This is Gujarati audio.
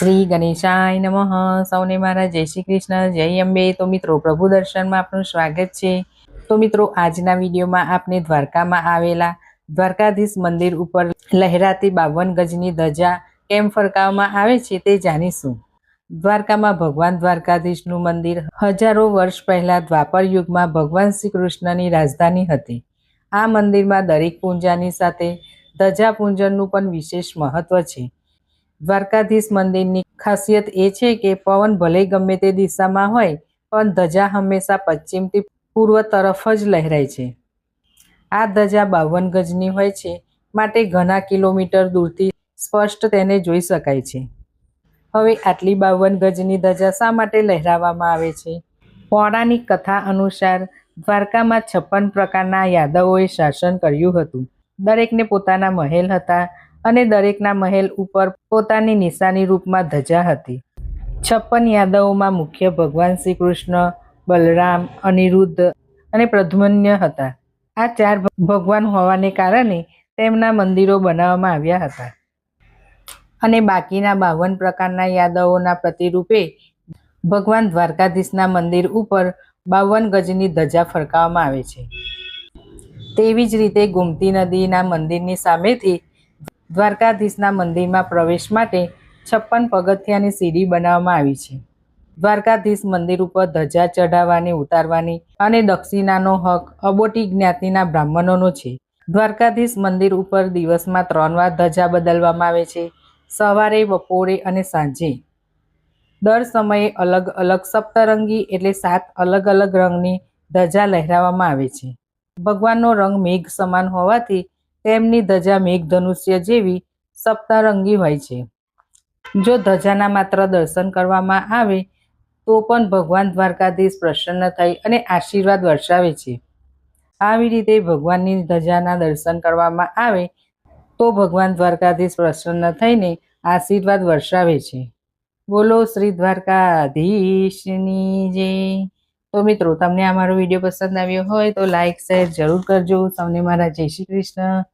શ્રી ગણેશાય નમઃ. સૌને મારા જય શ્રી કૃષ્ણ. જય અંબે. તો મિત્રો, પ્રભુ દર્શનમાં આપનું સ્વાગત છે. તો મિત્રો, આજના વિડીયોમાં આપણે દ્વારકામાં આવેલા દ્વારકાધીશ મંદિર ઉપર લહેરાતી બાવન ગજની ધજા કેમ ફરકાવવામાં આવે છે તે જાણીશું. દ્વારકામાં ભગવાન દ્વારકાધીશનું મંદિર હજારો વર્ષ પહેલાં દ્વાપર યુગમાં ભગવાન શ્રી કૃષ્ણની રાજધાની હતી. આ મંદિરમાં દરેક પૂજાની સાથે ધજા પૂંજનનું પણ વિશેષ મહત્વ છે. દ્વારકાધીશ મંદિરની ખાસિયત એ છે કે પવન ભલે ગમે તે દિશામાં હોય, પણ ધજા હંમેશા પશ્ચિમથી પૂર્વ તરફ જ લહેરાય છે. આ ધજા બાવન ગજની હોય છે, માટે ઘણા કિલોમીટર દૂરથી સ્પષ્ટ તેને જોઈ શકાય છે. હવે આટલી બાવન ગજની ધજા શા માટે લહેરાવવામાં આવે છે? પૌરાણિક કથા અનુસાર દ્વારકામાં છપ્પન પ્રકારના યાદવોએ શાસન કર્યું હતું. દરેકને પોતાના મહેલ હતા અને દરેકના મહેલ ઉપર પોતાની નિશાની રૂપમાં ધજા હતી. છપ્પન યાદવોમાં મુખ્ય ભગવાન શ્રી કૃષ્ણ બલરામ, અનિરુદ્ધ અને પ્રધ્મન્ય હતા. આ ચાર ભગવાન હોવાને કારણે તેમના મંદિરો બનાવવામાં આવ્યા હતા. અને બાકીના બાવન પ્રકારના યાદવોના પ્રતિરૂપે ભગવાન દ્વારકાધીશના મંદિર ઉપર બાવન ગજની ધજા ફરકાવવામાં આવે છે. તેવી જ રીતે ગોમતી નદીના મંદિરની સામેથી દ્વારકાધીશના મંદિરમાં પ્રવેશ માટે છપ્પન પગથિયાની સીડી બનાવવામાં આવી છે. દ્વારકાધીશ મંદિર ઉપર ધજા ચઢાવવાની, ઉતારવાની અને દક્ષિણાનો હક અબોટી જ્ઞાતિના બ્રાહ્મણોનો છે. દ્વારકાધીશ મંદિર ઉપર દિવસમાં ત્રણ વાર ધજા બદલવામાં આવે છે, સવારે, બપોરે અને સાંજે. દર સમયે અલગ અલગ સપ્તરંગી એટલે સાત અલગ અલગ રંગની ધજા લહેરાવવામાં આવે છે. ભગવાનનો રંગ મેઘ સમાન હોવાથી તેમની ધજા મેઘધનુષ્ય જેવી સપ્તરંગી હોય છે. જો ધજાના માત્ર દર્શન કરવામાં આવે, તો પણ ભગવાન દ્વારકાધીશ પ્રસન્ન થઈ અને આશીર્વાદ વર્ષાવે છે. આવી રીતે ભગવાનની ધજાના દર્શન કરવામાં આવે, તો ભગવાન દ્વારકાધીશ પ્રસન્ન થઈને આશીર્વાદ વર્ષાવે છે. બોલો શ્રી દ્વારકાધીશની જય. તો મિત્રો, તમને આ મારો વીડિયો પસંદ આવ્યો હોય તો લાઈક શેર જરૂર કરજો. સૌને મારા જય શ્રી કૃષ્ણ.